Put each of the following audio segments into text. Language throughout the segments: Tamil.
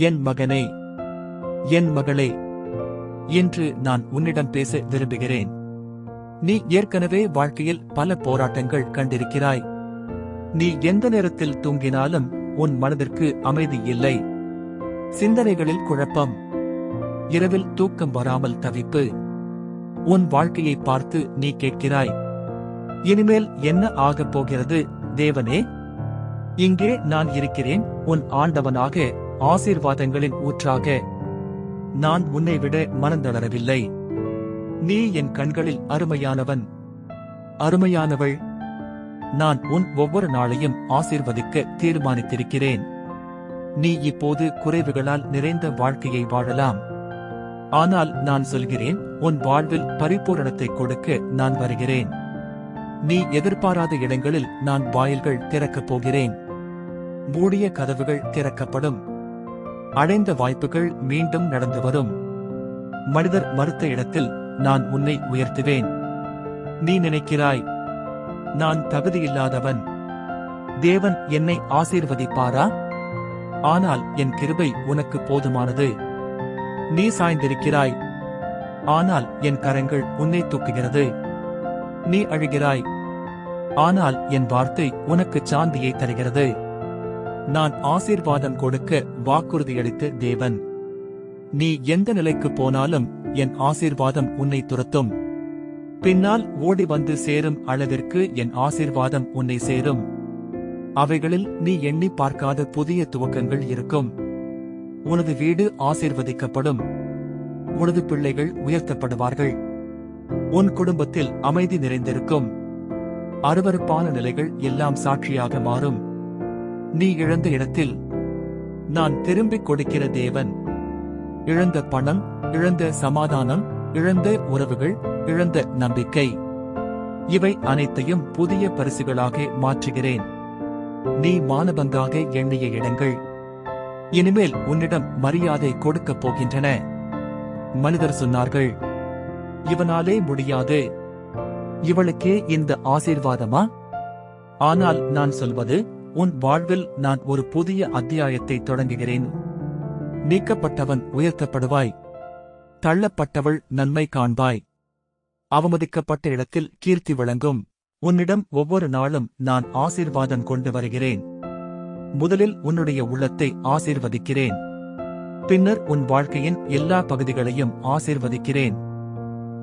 என் மகனே என் மகளே இன்று நான் உன்னிடம் பேச விரும்புகிறேன். நீ ஏற்கனவே வாழ்க்கையில் பல போராட்டங்கள் கண்டிருக்கிறாய். நீ எந்த நேரத்தில் தூங்கினாலும் உன் மனதிற்கு அமைதி இல்லை. சிந்தனைகளில் குழப்பம். இரவில் தூக்கம் வராமல் தவிப்பு. உன் வாழ்க்கையை பார்த்து நீ கேட்கிறாய். இனிமேல் என்ன ஆகப் போகிறது தேவனே? இங்கே நான் இருக்கிறேன் உன் ஆண்டவனாக ஆசீர்வாதங்களின் ஊற்றாக. நான் உன்னை விட மனந்தளரவில்லை நீ என் கண்களில் அருமையானவன். அருமையானவள் நான் உன் ஒவ்வொரு நாளையும் ஆசீர்வதிக்க தீர்மானித்திருக்கிறேன். நீ இப்போது குறைவுகளால் நிறைந்த வாழ்க்கையை வாழலாம். ஆனால் நான் சொல்கிறேன் உன் வாழ்வில் பரிபூரணத்தை கொடுக்க நான் வருகிறேன். நீ எதிர்பாராத இடங்களில் நான் வாயில்கள் திறக்கப் போகிறேன். மூடிய கதவுகள் திறக்கப்படும். அடைந்த வாய்ப்புகள் மீண்டும் நடந்து வரும். மனிதர் மறுத்த இடத்தில் நான் உன்னை உயர்த்துவேன். நீ நினைக்கிறாய் நான் தகுதியில்லாதவன். தேவன் என்னை ஆசீர்வதிப்பாரா? ஆனால் என் கிருபை உனக்கு போதுமானது. நீ சாய்ந்திருக்கிறாய் ஆனால் என் கரங்கள் உன்னை தூக்குகிறது. நீ அழுகிறாய் ஆனால் என் வார்த்தை உனக்கு சாந்தியை தருகிறது. நான் ஆசீர்வாதம் கொடுக்க வாக்குறுதியளித்த தேவன். நீ எந்த நிலைக்கு போனாலும் என் ஆசீர்வாதம் உன்னை துரத்தும். பின்னால் ஓடி வந்து சேரும் அளவிற்கு என் ஆசீர்வாதம் உன்னை சேரும். அவைகளில் நீ எண்ணி பார்க்காத புதிய துவக்கங்கள் இருக்கும். உனது வீடு ஆசீர்வதிக்கப்படும். உனது பிள்ளைகள் உயர்த்தப்படுவார்கள். உன் குடும்பத்தில் அமைதி நிறைந்திருக்கும். அருவருப்பான நிலைகள் எல்லாம் சாட்சியாக மாறும். நீ இழந்த இடத்தில் நான் திரும்பிக் கொடுக்கிற தேவன். இழந்த பணம் இழந்த சமாதானம் இழந்த உறவுகள் இழந்த நம்பிக்கை. இவை அனைத்தையும் புதிய பரிசுகளாக மாற்றுகிறேன். நீ மானபந்தாக எண்ணிய இடங்கள் இனிமேல் உன்னிடம் மரியாதை கொடுக்கப் போகின்றன. மனிதர் சொன்னார்கள் இவனாலே முடியாது. இவளுக்கே இந்த ஆசீர்வாதமா? ஆனால் நான் சொல்வது உன் வாழ்வில் நான் ஒரு புதிய அத்தியாயத்தை தொடங்குகிறேன். நீக்கப்பட்டவன் உயர்த்தப்படுவாய். தள்ளப்பட்டவள் நன்மை காண்பாய். அவமதிக்கப்பட்ட இடத்தில் கீர்த்தி விளங்கும். உன்னிடம் ஒவ்வொரு நாளும் நான் ஆசீர்வாதம் கொண்டு வருகிறேன். முதலில் உன்னுடைய உள்ளத்தை ஆசீர்வதிக்கிறேன். பின்னர் உன் வாழ்க்கையின் எல்லா பகுதிகளையும் ஆசீர்வதிக்கிறேன்.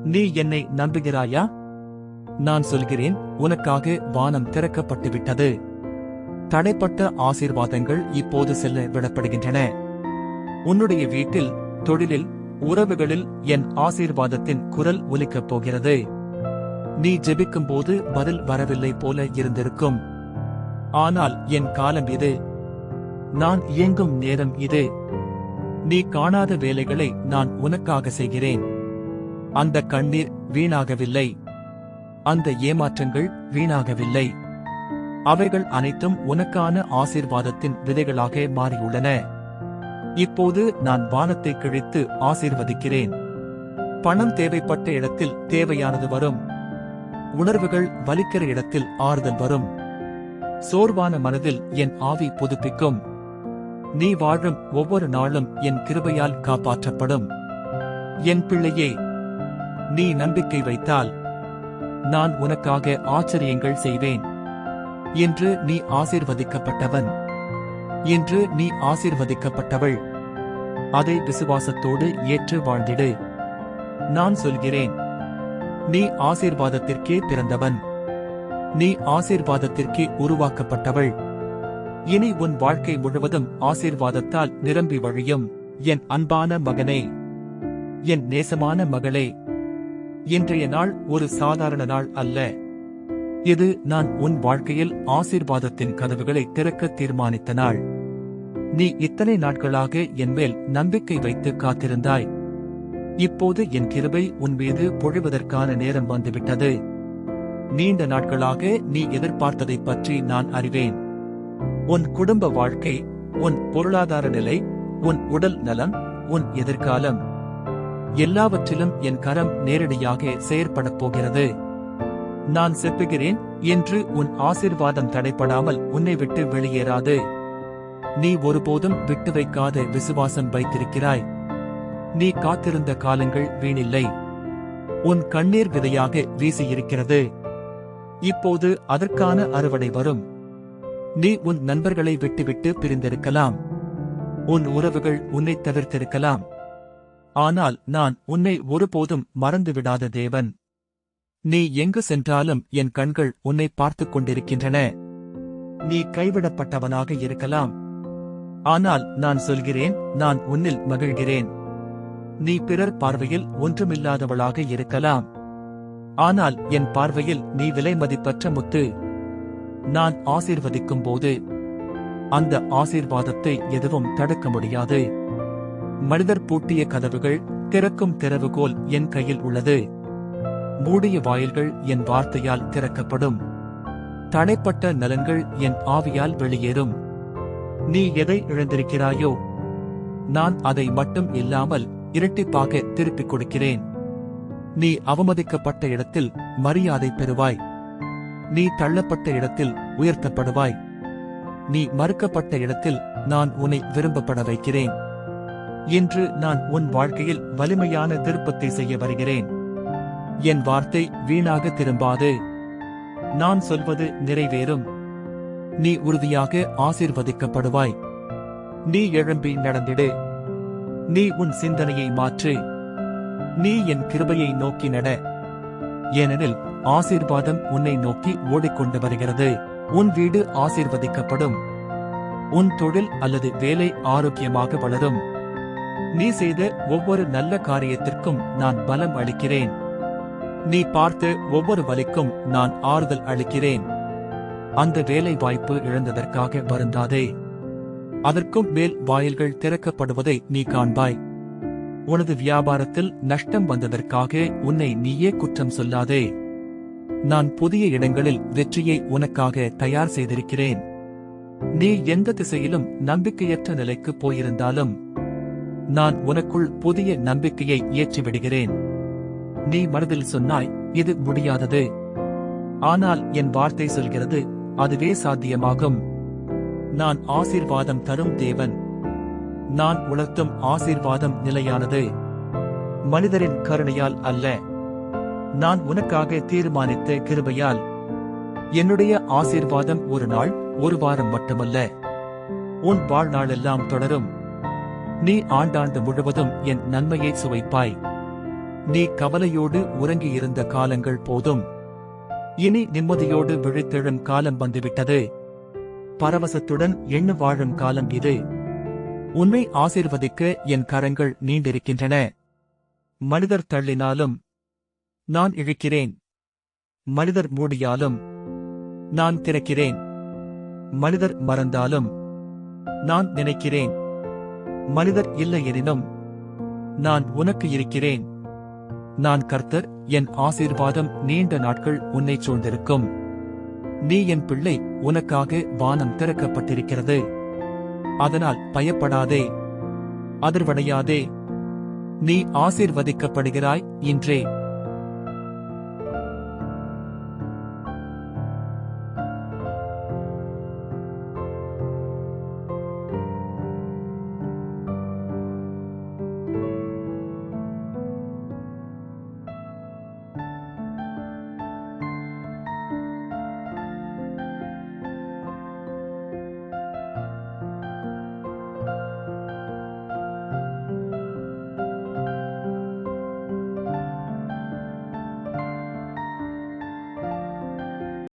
நீ என்னை நம்புகிறாயா? நான் சொல்கிறேன் உனக்காக வானம் திறக்கப்பட்டுவிட்டது. தடைப்பட்ட ஆசீர்வாதங்கள் இப்போது செல்ல விடப்படுகின்றன. உன்னுடைய வீட்டில் தொழிலில் உறவுகளில் என் ஆசீர்வாதத்தின் குரல் ஒலிக்கப் போகிறது. நீ ஜெபிக்கும் போது பதில் வரவில்லை போல இருந்திருக்கும். ஆனால் என் காலம் இது. நான் இயங்கும் நேரம் இது. நீ காணாத வேலைகளை நான் உனக்காக செய்கிறேன். அந்த கண்ணீர் வீணாகவில்லை. அந்த ஏமாற்றங்கள் வீணாகவில்லை. அவைகள் அனைத்தும் உனக்கான ஆசீர்வாதத்தின் விதைகளாக மாறியுள்ளன. இப்போது நான் வானத்தை கிழித்து ஆசீர்வதிக்கிறேன். பணம் தேவைப்பட்ட இடத்தில் தேவையானது வரும். உணர்வுகள் வலிக்கிற இடத்தில் ஆறுதல் வரும். சோர்வான மனதில் என் ஆவி புதுப்பிக்கும். நீ வாழும் ஒவ்வொரு நாளும் என் கிருபையால் காப்பாற்றப்படும். என் பிள்ளையே நீ நம்பிக்கை வைத்தால் நான் உனக்காக ஆச்சரியங்கள் செய்வேன். என்று நீ ஆசிர்வதிக்கப்பட்டவன். என்று நீ ஆசிர்வதிக்கப்பட்டவள். அதை விசுவாசத்தோடு ஏற்று வாழ்ந்திடு. நான் சொல்கிறேன் நீ ஆசீர்வாதத்திற்கே பிறந்தவன். நீ ஆசீர்வாதத்திற்கே உருவாக்கப்பட்டவள். இனி உன் வாழ்க்கை முழுவதும் ஆசீர்வாதத்தால் நிரம்பி வழியும் என் அன்பான மகனே. என் நேசமான மகளே. இன்றைய நாள் ஒரு சாதாரண நாள் அல்ல. இது நான் உன் வாழ்க்கையில் ஆசீர்வாதத்தின் கதவுகளை திறக்க தீர்மானித்த நாள் நீ இத்தனை நாட்களாக என்மேல் நம்பிக்கை வைத்து காத்திருந்தாய். இப்போது என் கிருபை உன் மீது பொழிவதற்கான நேரம் வந்துவிட்டது. நீண்ட நாட்களாக நீ எதிர்பார்த்ததைப் பற்றி நான் அறிவேன். உன் குடும்ப வாழ்க்கை உன் பொருளாதார நிலை உன் உடல் நலம் உன் எதிர்காலம் எல்லாவற்றிலும் என் கரம் நேரடியாக செயற்படப் போகிறது. நான் செப்புகிறேன் என்று உன் ஆசிர்வாதம் தடைப்படாமல் உன்னை விட்டு வெளியேறாது. நீ ஒருபோதும் விட்டு வைக்காத விசுவாசம் வைத்திருக்கிறாய். நீ காத்திருந்த காலங்கள் வீணில்லை. உன் கண்ணீர் விதையாக வீசியிருக்கிறது. இப்போது அதற்கான அறுவடை வரும். நீ உன் நண்பர்களை விட்டுவிட்டு பிரிந்திருக்கலாம். உன் உறவுகள் உன்னை தவிர்த்திருக்கலாம். ஆனால் நான் உன்னை ஒருபோதும் மறந்துவிடாத தேவன். நீ எங்கு சென்றாலும் என் கண்கள் உன்னை பார்த்துக் கொண்டிருக்கின்றன. நீ கைவிடப்பட்டவனாக இருக்கலாம். ஆனால் நான் சொல்கிறேன் நான் உன்னில் மகிழ்கிறேன். நீ பிறர் பார்வையில் ஒன்றுமில்லாதவளாக இருக்கலாம். ஆனால் என் பார்வையில் நீ விலை மதிப்பற்ற முத்து. நான் ஆசீர்வதிக்கும் போது அந்த ஆசீர்வாதத்தை எதுவும் தடுக்க முடியாது. மனிதர் பூட்டிய கதவுகள் திறக்கும் திறவுகோல் என் கையில் உள்ளது. மூடிய வாயில்கள் என் வார்த்தையால் திறக்கப்படும். தடைப்பட்ட நலன்கள் என் ஆவியால் வெளியேறும். நீ எதை இழந்திருக்கிறாயோ நான் அதை மட்டும் இல்லாமல் இரட்டிப்பாக திருப்பிக் கொடுக்கிறேன். நீ அவமதிக்கப்பட்ட இடத்தில் மரியாதை பெறுவாய். நீ தள்ளப்பட்ட இடத்தில் உயர்த்தப்படுவாய். நீ மறுக்கப்பட்ட இடத்தில் நான் உன்னை விரும்பப்பட வைக்கிறேன். இன்று நான் உன் வாழ்க்கையில் வலிமையான திருப்பத்தை செய்ய வருகிறேன். என் வார்த்தை வீணாக திரும்பாது. நான் சொல்வது நிறைவேறும். நீ உறுதியாக ஆசிர்வதிக்கப்படுவாய். நீ எழும்பி நடந்திடு. நீ உன் சிந்தனையை மாற்று. நீ என் கிருபையை நோக்கி நட. ஏனெனில் ஆசீர்வாதம் உன்னை நோக்கி ஓடிக்கொண்டு வருகிறது. உன் வீடு ஆசீர்வதிக்கப்படும். உன் தொழில் அல்லது வேலை ஆரோக்கியமாக வளரும். நீ செய்த ஒவ்வொரு நல்ல காரியத்திற்கும் நான் பலம் அளிக்கிறேன். நீ பார்த்த ஒவ்வொரு வலிக்கும் நான் ஆறுதல் அளிக்கிறேன். அந்த வேலை வாய்ப்பு இழந்ததற்காக வருந்தாதே. அதற்கும் மேல் வாயில்கள் திறக்கப்படுவதை நீ காண்பாய். உனது வியாபாரத்தில் நஷ்டம் வந்ததற்காக உன்னை நீயே குற்றம் சொல்லாதே. நான் புதிய இடங்களில் வெற்றியை உனக்காக தயார் செய்திருக்கிறேன். நீ எந்த திசையிலும் நம்பிக்கையற்ற நிலைக்கு போயிருந்தாலும் நான் உனக்குள் புதிய நம்பிக்கையை ஏற்றிவிடுகிறேன். நீ மனதில் சொன்னாய் இது முடியாதது. ஆனால் என் வார்த்தை சொல்கிறது அதுவே சாத்தியமாகும். நான் ஆசீர்வாதம் தரும் தேவன். நான் உணர்த்தும் ஆசீர்வாதம் நிலையானது. மனிதரின் கருணையால் அல்ல. நான் உனக்காக தீர்மானித்த கிருபையால். என்னுடைய ஆசீர்வாதம் ஒரு நாள் ஒரு வாரம் மட்டுமல்ல. உன் வாழ்நாளெல்லாம் தொடரும். நீ ஆண்டாண்டு முழுவதும் என் நன்மையை சுவைப்பாய். நீ கவலையோடு உறங்கியிருந்த காலங்கள் போதும். இனி நிம்மதியோடு விழித்தெழும் காலம் வந்துவிட்டது. பரவசத்துடன் எண்ணு வாழும் காலம் இது. உன்னை ஆசிர்வதிக்க என் கரங்கள் நீண்டிருக்கின்றன. மனிதர் தள்ளினாலும் நான் இழுக்கிறேன். மனிதர் மூடியாலும் நான் திறக்கிறேன். மனிதர் மறந்தாலும் நான் நினைக்கிறேன். மனிதர் இல்லை எனினும் நான் உனக்கு இருக்கிறேன். நான் கர்த்தர் என் ஆசீர்வாதம் நீண்ட நாட்கள் உன்னை சூழ்ந்திருக்கும். நீ என் பிள்ளை உனக்காக வானம் திறக்கப்பட்டிருக்கிறது. அதனால் பயப்படாதே. அதிர்வடையாதே. நீ ஆசீர்வதிக்கப்படுகிறாய் இன்றே.